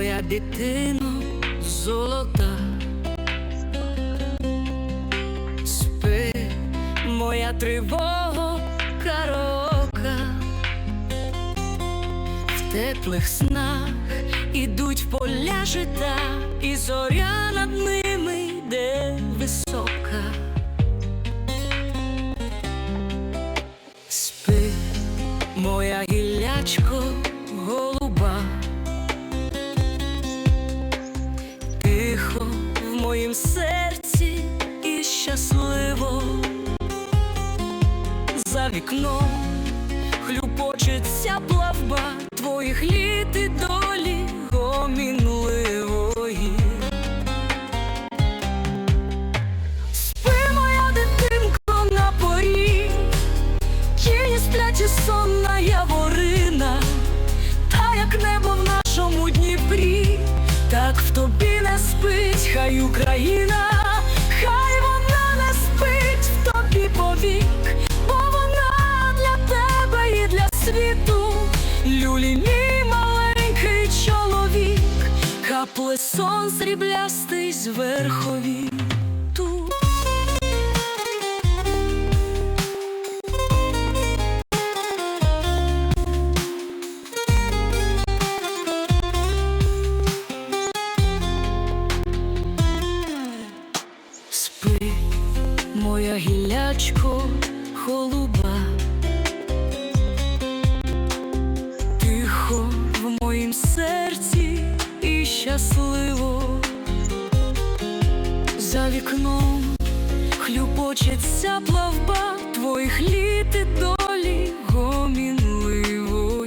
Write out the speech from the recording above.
моя дитино золота. Спи, моя тривога карока. В теплих снах ідуть поля жита, і зоря над ними йде висока. Спи, моя гіллячко моїм серці і щасливо. За вікном хлюпочеться плавба твоїх літ і долі гомінливої. Спи, моя дитинко, на порі, Тіні сплячі сонна яворина, хай Україна, хай вона не спить в тобі повік, бо вона для тебе і для світу, люлі мій маленький чоловік, капле сон сріблястий з. Моя гіллячко холуба, тихо в моїм серці і щасливо. За вікном хлюпочеться плавба твоїх літ